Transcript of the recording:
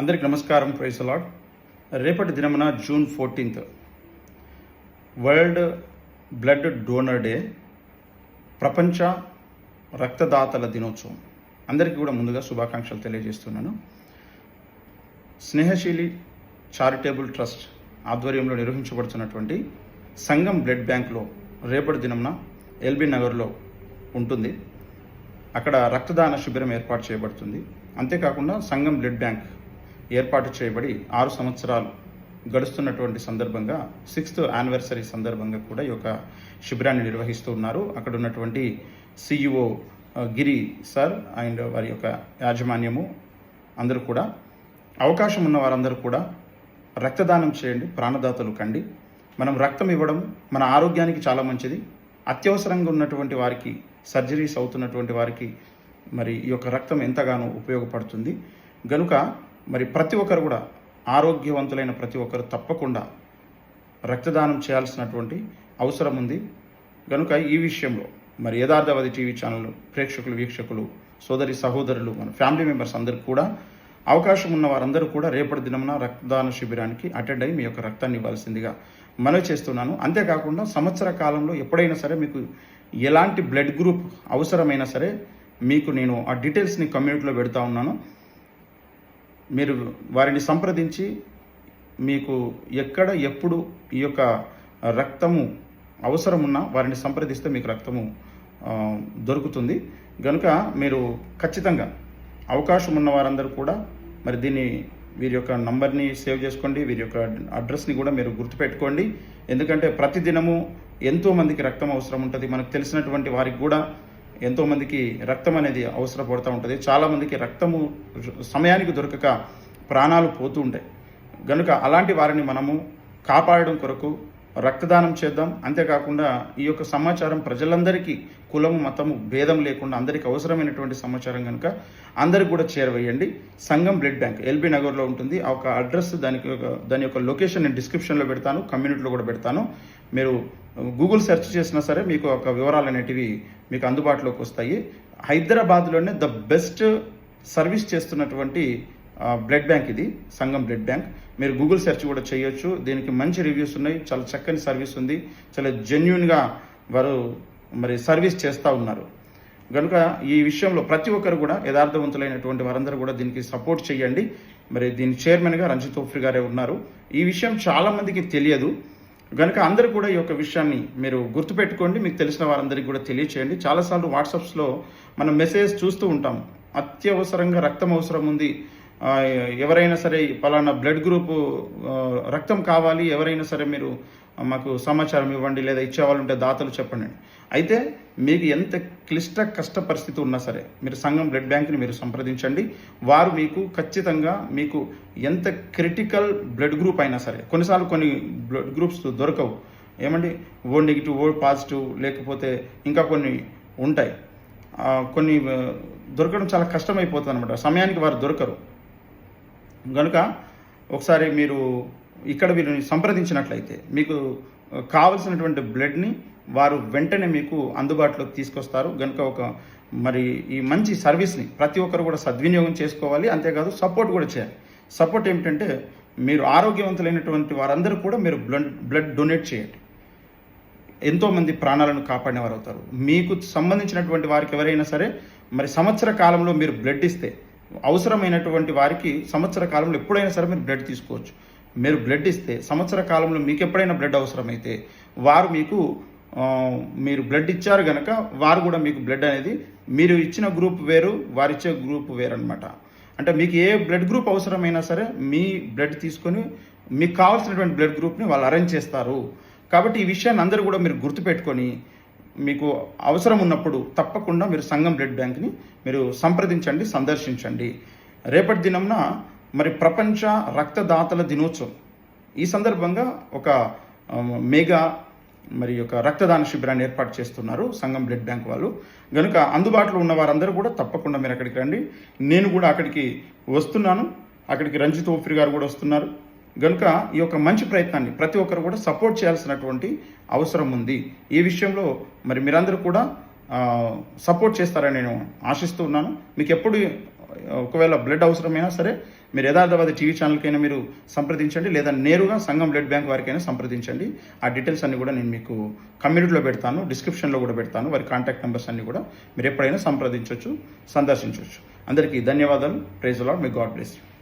అందరికి నమస్కారం ప్రైస్ అలాడ్ రేపటి దినమున June fourteenth world blood donor day ప్రపంచ రక్తదాతల దినోత్సవం. అందరికీ కూడా ముందుగా శుభాకాంక్షలు తెలియజేస్తున్నాను. స్నేహశీలి చారిటేబుల్ ట్రస్ట్ ఆధ్వర్యంలో నిర్వహించబడుతున్నటువంటి సంఘం బ్లడ్ బ్యాంక్లో రేపటి దినమున ఎల్బీ నగర్లో ఉంటుంది. అక్కడ రక్తదాన శిబిరం ఏర్పాటు చేయబడుతుంది. అంతేకాకుండా సంఘం బ్లడ్ బ్యాంక్ ఏర్పాటు చేయబడి ఆరు సంవత్సరాలు గడుస్తున్నటువంటి సందర్భంగా సిక్స్త్ యానివర్సరీ సందర్భంగా కూడా ఈ యొక్క శిబిరాన్ని నిర్వహిస్తూ ఉన్నారు. అక్కడ ఉన్నటువంటి సిఇఓ గిరి సార్ అండ్ వారి యొక్క యాజమాన్యము అందరూ కూడా. అవకాశం ఉన్న వారందరూ కూడా రక్తదానం చేయండి ప్రాణదాతలు కండి. మనం రక్తం ఇవ్వడం మన ఆరోగ్యానికి చాలా మంచిది. అత్యవసరంగా ఉన్నటువంటి వారికి సర్జరీస్ అవుతున్నటువంటి వారికి మరి ఈ యొక్క రక్తం ఎంతగానో ఉపయోగపడుతుంది. గనుక మరి ప్రతి ఒక్కరు కూడా ఆరోగ్యవంతులైన ప్రతి ఒక్కరు తప్పకుండా రక్తదానం చేయాల్సినటువంటి అవసరం ఉంది. కనుక ఈ విషయంలో మరి యథార్థవాది టీవీ ఛానల్ ప్రేక్షకులు వీక్షకులు సోదరి సహోదరులు మన ఫ్యామిలీ మెంబర్స్ అందరికీ కూడా అవకాశం ఉన్న వారందరూ కూడా రేపటి దినమున రక్తదాన శిబిరానికి అటెండ్ అయ్యి మీ యొక్క రక్తాన్ని ఇవ్వాల్సిందిగా మనవి చేస్తున్నాను. అంతేకాకుండా సంవత్సర కాలంలో ఎప్పుడైనా సరే మీకు ఎలాంటి బ్లడ్ గ్రూప్ అవసరమైనా సరే మీకు నేను ఆ డీటెయిల్స్ని కమ్యూనిటీలో పెడతా ఉన్నాను. మీరు వారిని సంప్రదించి మీకు ఎక్కడ ఎప్పుడు ఈ యొక్క రక్తము అవసరం ఉన్నా వారిని సంప్రదిస్తే మీకు రక్తము దొరుకుతుంది. కనుక మీరు ఖచ్చితంగా అవకాశం ఉన్న వారందరూ కూడా మరి దీన్ని వీరి యొక్క నంబర్ని సేవ్ చేసుకోండి వీరి యొక్క అడ్రస్ని కూడా మీరు గుర్తుపెట్టుకోండి. ఎందుకంటే ప్రతిదినము ఎంతోమందికి రక్తం అవసరం ఉంటుంది. మనకు తెలిసినటువంటి వారికి కూడా ఎంతోమందికి రక్తం అనేది అవసరపడుతూ ఉంటుంది. చాలామందికి రక్తము సమయానికి దొరకక ప్రాణాలు పోతూ ఉంటాయి. గనుక అలాంటి వారిని మనము కాపాడడం కొరకు రక్తదానం చేద్దాం. అంతేకాకుండా ఈ యొక్క సమాచారం ప్రజలందరికీ కులము మతము భేదం లేకుండా అందరికీ అవసరమైనటువంటి సమాచారం కనుక అందరికి కూడా చేరవేయండి. సంఘం బ్లడ్ బ్యాంక్ ఎల్బీ నగర్లో ఉంటుంది. ఆ ఒక అడ్రస్ దానికి ఒక దాని యొక్క లొకేషన్ నేను డిస్క్రిప్షన్లో పెడతాను. కమ్యూనిటీలో కూడా పెడతాను. మీరు గూగుల్ సెర్చ్ చేసినా సరే మీకు ఒక వివరాలు అనేటివి మీకు అందుబాటులోకి వస్తాయి. హైదరాబాద్లోనే ద బెస్ట్ సర్వీస్ చేస్తున్నటువంటి బ్లడ్ బ్యాంక్ ఇది సంఘం బ్లడ్ బ్యాంక్. మీరు గూగుల్ సెర్చ్ కూడా చేయొచ్చు. దీనికి మంచి రివ్యూస్ ఉన్నాయి. చాలా చక్కని సర్వీస్ ఉంది. చాలా జెన్యున్గా వారు మరి సర్వీస్ చేస్తూ ఉన్నారు. కనుక ఈ విషయంలో ప్రతి ఒక్కరు కూడా యథార్థవంతులైనటువంటి వారందరూ కూడా దీనికి సపోర్ట్ చేయండి. మరి దీని చైర్మన్గా రంజిత్ తోఫ్రి గారే ఉన్నారు. ఈ విషయం చాలామందికి తెలియదు. కనుక అందరూ కూడా ఈ యొక్క విషయాన్ని మీరు గుర్తుపెట్టుకోండి. మీకు తెలిసిన వారందరికీ కూడా తెలియచేయండి. చాలాసార్లు వాట్సాప్స్లో మనం మెసేజ్ చూస్తూ ఉంటాం. అత్యవసరంగా రక్తం అవసరం ఉంది. ఎవరైనా సరే పలానా బ్లడ్ గ్రూప్ రక్తం కావాలి ఎవరైనా సరే మీరు మాకు సమాచారం ఇవ్వండి లేదా ఇచ్చేవాళ్ళు ఉంటే దాతలు చెప్పండి. అయితే మీకు ఎంత క్లిష్ట కష్ట పరిస్థితి ఉన్నా సరే మీరు సంఘం బ్లడ్ బ్యాంక్ని మీరు సంప్రదించండి. వారు మీకు ఖచ్చితంగా మీకు ఎంత క్రిటికల్ బ్లడ్ గ్రూప్ అయినా సరే కొన్నిసార్లు కొన్ని బ్లడ్ గ్రూప్స్ దొరకవు. ఏమండి? ఓ నెగిటివ్ ఓ పాజిటివ్ లేకపోతే ఇంకా కొన్ని ఉంటాయి. కొన్ని దొరకడం చాలా కష్టమైపోతుంది అనమాట సమయానికి వారు దొరకరు. కనుక ఒకసారి మీరు ఇక్కడ వీరిని సంప్రదించినట్లయితే మీకు కావలసినటువంటి బ్లడ్ని వారు వెంటనే మీకు అందుబాటులోకి తీసుకొస్తారు. కనుక ఒక మరి ఈ మంచి సర్వీస్ని ప్రతి ఒక్కరు కూడా సద్వినియోగం చేసుకోవాలి. అంతేకాదు సపోర్ట్ కూడా చేయాలి. సపోర్ట్ ఏమిటంటే మీరు ఆరోగ్యవంతులైనటువంటి వారందరూ కూడా మీరు బ్లడ్ బ్లడ్ డొనేట్ చేయండి. ఎంతోమంది ప్రాణాలను కాపాడిన వారు అవుతారు మీకు సంబంధించినటువంటి వారికి ఎవరైనా సరే మరి సంవత్సర కాలంలో మీరు బ్లడ్ ఇస్తే అవసరమైనటువంటి వారికి సంవత్సర కాలంలో ఎప్పుడైనా సరే మీరు బ్లడ్ తీసుకోవచ్చు. మీరు బ్లడ్ ఇస్తే సంవత్సర కాలంలో మీకు ఎప్పుడైనా బ్లడ్ అవసరమైతే వారు మీకు మీరు బ్లడ్ ఇచ్చారు కనుక వారు కూడా మీకు బ్లడ్ అనేది మీరు ఇచ్చిన గ్రూప్ వేరు వారిచ్చే గ్రూప్ వేరు అనమాట అంటే మీకు ఏ బ్లడ్ గ్రూప్ అవసరమైనా సరే మీ బ్లడ్ తీసుకొని మీకు కావాల్సినటువంటి బ్లడ్ గ్రూప్ని వాళ్ళు అరేంజ్ చేస్తారు. కాబట్టి ఈ విషయాన్ని అందరూ కూడా మీరు గుర్తుపెట్టుకొని మీకు అవసరం ఉన్నప్పుడు తప్పకుండా మీరు సంఘం బ్లడ్ బ్యాంక్ని మీరు సంప్రదించండి సందర్శించండి. రేపటి దినంన మరి ప్రపంచ రక్తదాతల దినోత్సవం. ఈ సందర్భంగా ఒక మెగా మరి యొక్క రక్తదాన శిబిరాన్ని ఏర్పాటు చేస్తున్నారు సంఘం బ్లడ్ బ్యాంక్ వాళ్ళు. కనుక అందుబాటులో ఉన్న వారందరూ కూడా తప్పకుండా మీరు అక్కడికి రండి. నేను కూడా అక్కడికి వస్తున్నాను. అక్కడికి రంజిత్ ఓఫ్రి గారు కూడా వస్తున్నారు. కనుక ఈ యొక్క మంచి ప్రయత్నాన్ని ప్రతి ఒక్కరు కూడా సపోర్ట్ చేయాల్సినటువంటి అవసరం ఉంది. ఈ విషయంలో మరి మీరందరూ కూడా సపోర్ట్ చేస్తారని నేను ఆశిస్తూ ఉన్నాను. మీకు ఎప్పుడు ఒకవేళ బ్లడ్ అవసరమైనా సరే మీరు యథార్థవాది టీవీ ఛానల్కైనా మీరు సంప్రదించండి. లేదా నేరుగా సంఘం బ్లడ్ బ్యాంక్ వారికైనా సంప్రదించండి. ఆ డీటెయిల్స్ అన్ని కూడా నేను మీకు కమ్యూనిటీలో పెడతాను. డిస్క్రిప్షన్లో కూడా పెడతాను. వారి కాంటాక్ట్ నెంబర్స్ అన్ని కూడా మీరు ఎప్పుడైనా సంప్రదించవచ్చు సందర్శించవచ్చు అందరికీ ధన్యవాదాలు. ప్రైజ్ లాడ్ మీ గాడ్ బ్లెస్ యూ